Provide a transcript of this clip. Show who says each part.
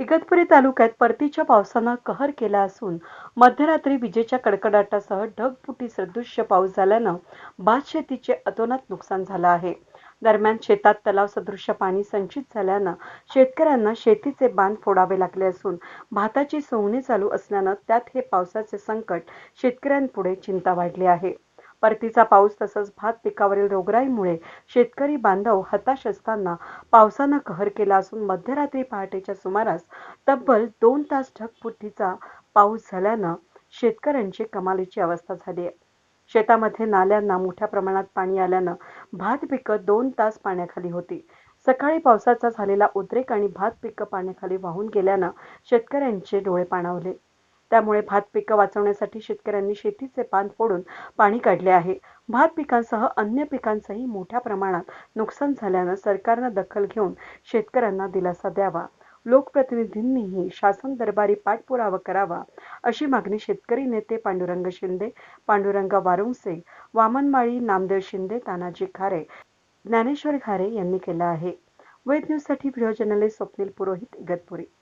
Speaker 1: इगतपुरी तालुक्यात परतीच्या पावसानं कहर केला असून मध्यरात्री विजेच्या कडकडाटासह ढगफुटी सदृश्य पाऊस झाल्यानं भात शेतीचे अतोनात नुकसान झालं आहे. दरम्यान शेतात तलाव सदृश्य पाणी संचित झाल्यानं शेतकऱ्यांना शेतीचे बांध फोडावे लागले असून भाताची सोंगणी चालू असल्यानं त्यात हे पावसाचे संकट शेतकऱ्यांपुढे चिंता वाढली आहे. परतीचा पाऊस तसंच भात पिकावरील रोगराईमुळे शेतकरी बांधव हताश असताना पावसानं कहर केला असून मध्यरात्री पहाटेच्या सुमारास तब्बल दोन तास ढगफुटीचा पाऊस झाल्यानं शेतकऱ्यांची कमालीची अवस्था झाली आहे. शेतामध्ये नाल्यांना मोठ्या प्रमाणात पाणी आल्यानं भात पिकं दोन तास पाण्याखाली होती. सकाळी पावसाचा झालेला उद्रेक आणि भात पिकं पाण्याखाली वाहून गेल्यानं शेतकऱ्यांचे डोळे पाणावले. त्यामुळे भात पिकं वाचवण्यासाठी शेतकऱ्यांनी शेतीचे पान फोडून पाणी काढले आहे. भात पिकांसह अन्य पिकांचंही मोठ्या प्रमाणात नुकसान झाल्यानं सरकारनं दखल घेऊन शेतकऱ्यांना दिलासा द्यावा. लोकप्रतिनिधींनीही शासन दरबारी पाठपुरावा करावा अशी मागणी शेतकरी नेते पांडुरंग शिंदे पांडुरंग वारुंगसे वामन माळी नामदेव शिंदे तानाजी खारे ज्ञानेश्वर खारे यांनी केलं आहे. वेद न्यूजसाठी व्हिडिओ जर्नलिस्ट स्वप्नील पुरोहित इगतपुरी